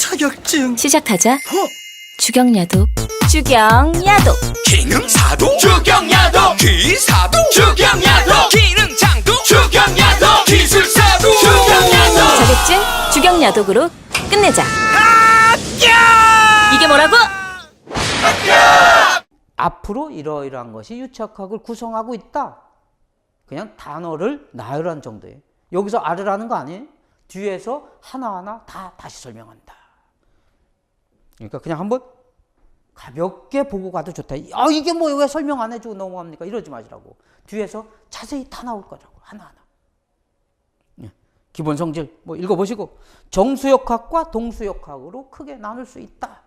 자격증 시작하자. 어? 주경야독. 주경야독. 기능사도 주경야도 기사도 주경야도 기능장도 주경야도 기술사도 주경야도 자격증 주경야독으로 끝내자. 이게 뭐라고? 앞으로 이러이러한 것이 유착학을 구성하고 있다. 그냥 단어를 나열한 정도예요. 여기서 알으라는 거 아니에요? 뒤에서 하나하나 다 다시 설명한다. 그러니까 그냥 한번 가볍게 보고 가도 좋다. 아, 이게 뭐 왜 설명 안 해주고 넘어갑니까? 이러지 마시라고. 뒤에서 자세히 다 나올 거라고. 하나하나. 예. 기본 성질 뭐 읽어보시고 정수역학과 동수역학으로 크게 나눌 수 있다.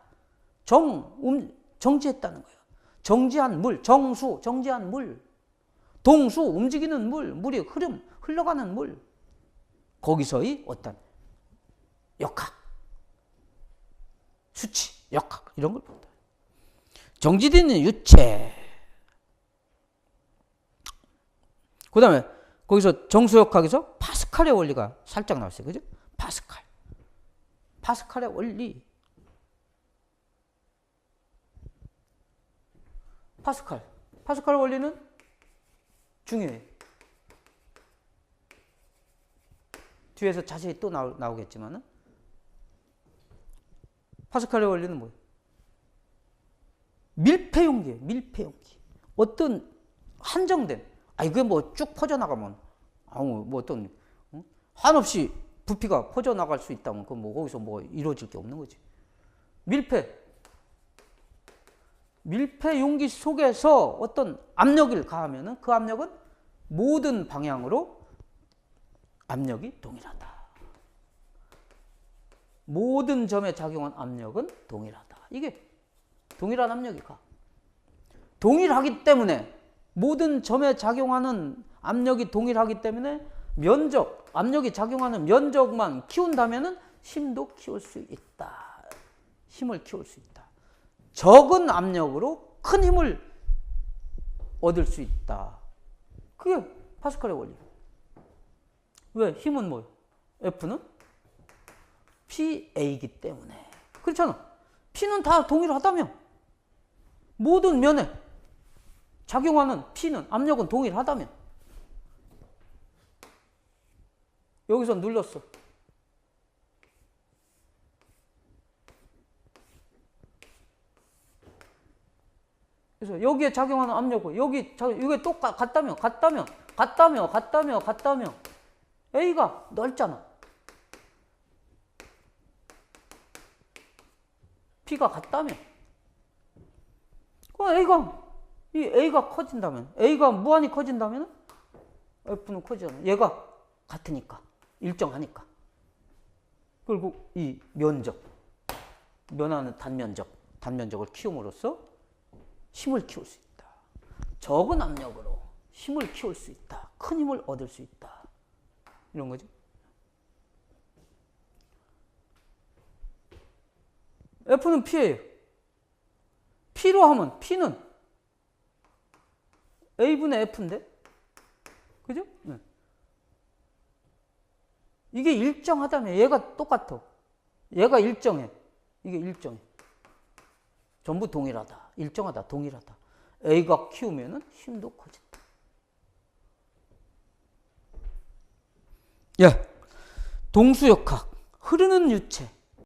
정, 음, 정지했다는 거예요. 정지한 물, 정수, 정지한 물. 동수, 움직이는 물, 물이 흐름, 흘러가는 물. 거기서의 어떤 역학, 수치, 역학, 이런 걸 본다. 정지되는 유체. 그 다음에 거기서 정수역학에서 파스칼의 원리가 살짝 나왔어요. 그죠? 파스칼. 파스칼의 원리. 파스칼. 파스칼 원리는 중요해요. 뒤에서 자세히 또 나오, 나오겠지만은 파스칼의 원리는 뭐예요? 밀폐 용기예요. 밀폐 용기. 어떤 한정된 아 이게 뭐 쭉 퍼져 나가면 아무 뭐 어떤 응? 한없이 부피가 퍼져 나갈 수 있다면 그뭐 거기서 뭐 이루어질 게 없는 거지. 밀폐 밀폐 용기 속에서 어떤 압력을 가하면은 그 압력은 모든 방향으로 압력이 동일하다. 모든 점에 작용한 압력은 동일하다. 이게 동일한 압력이 가. 동일하기 때문에 모든 점에 작용하는 압력이 동일하기 때문에 면적, 압력이 작용하는 면적만 키운다면은 힘도 키울 수 있다. 힘을 키울 수 있다. 적은 압력으로 큰 힘을 얻을 수 있다. 그게 파스칼의 원리. 왜? 힘은 뭐예요? F는 PA이기 때문에. 그렇잖아. P는 다 동일하다며. 모든 면에 작용하는 P는, 압력은 동일하다며. 여기서 눌렀어. 그래서 여기에 작용하는 압력은 여기 작용, 이게 똑같, 같다며, 같다며, 같다며, 같다며, 같다며. A가 넓잖아. B가 같다며. 그 A가, 이 A가 커진다면, A가 무한히 커진다면, F는 커지잖아. 얘가 같으니까. 일정하니까. 그리고 이 면적, 면하는 단면적, 단면적을 키움으로써 힘을 키울 수 있다. 적은 압력으로 힘을 키울 수 있다. 큰 힘을 얻을 수 있다. 이런 거죠. F는 P예요. P로 하면 P는 A분의 F인데? 그죠? 네. 이게 일정하다면 얘가 똑같아. 얘가 일정해. 이게 일정해. 전부 동일하다. 일정하다. 동일하다. A가 키우면은 힘도 커진다. 예. 동수역학. 흐르는 유체.